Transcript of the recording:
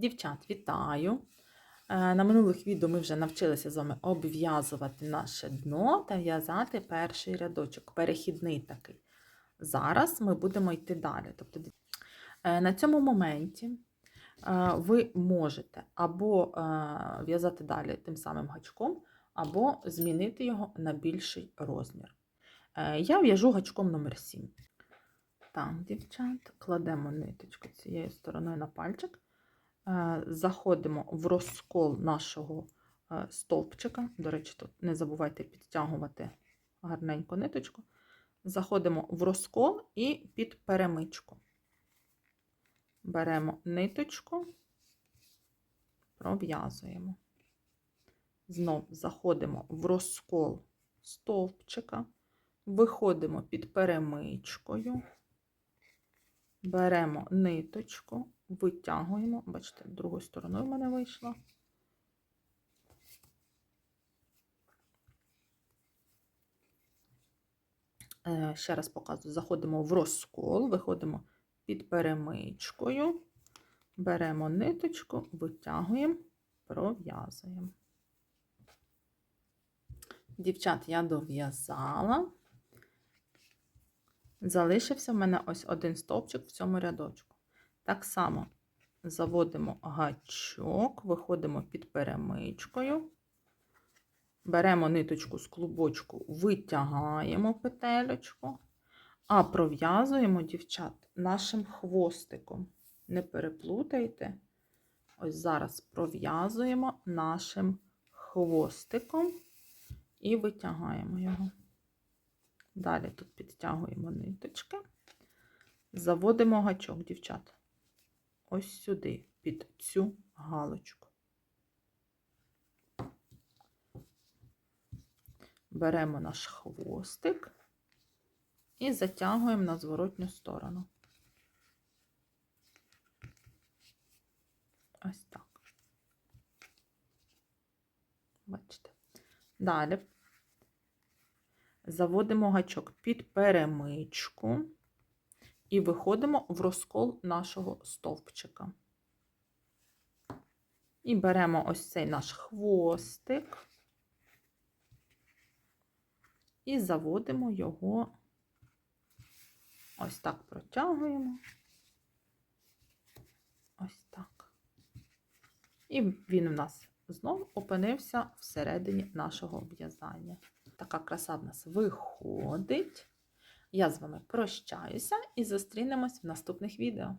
Дівчат, вітаю! Е, На минулих відео ми вже навчилися з вами обв'язувати наше дно та в'язати перший рядочок, перехідний такий. Зараз ми будемо йти далі. Тобто, е, на цьому моменті е, ви можете або в'язати далі тим самим гачком, або змінити його на більший розмір. Я в'яжу гачком номер 7. Там, дівчат, кладемо ниточку цією стороною на пальчик. Е, Заходимо в розкол нашого е, стовпчика. До речі, тут не забувайте підтягувати гарненько ниточку. Заходимо в розкол і під перемичку. Беремо ниточку, пров'язуємо. Знов заходимо в розкол стовпчика, виходимо під перемичкою. Беремо ниточку, витягуємо, бачите, другою стороною в мене вийшло. Е, Ще раз показую, заходимо в розкол, виходимо під перемичкою, беремо ниточку, витягуємо, пров'язуємо. Дівчат, я дов'язала. Залишився в мене ось один стовпчик в цьому рядочку. Так само заводимо гачок, виходимо під перемичкою, беремо ниточку з клубочку, витягаємо петелечку, а пров'язуємо, дівчат, нашим хвостиком. Не переплутайте. Ось зараз пров'язуємо нашим хвостиком і витягаємо його. Далі тут підтягуємо ниточки, заводимо гачок, дівчата, ось сюди, під цю галочку. Беремо наш хвостик і затягуємо на зворотню сторону. Ось так. Бачите. Далі заводимо гачок під перемичку і виходимо в розкол нашого стовпчика. І беремо ось цей наш хвостик і заводимо його, ось так протягуємо. Ось так. І він у нас знов опинився всередині нашого в'язання. Така краса в нас виходить. Я з вами прощаюся і зустрінемось в наступних відео.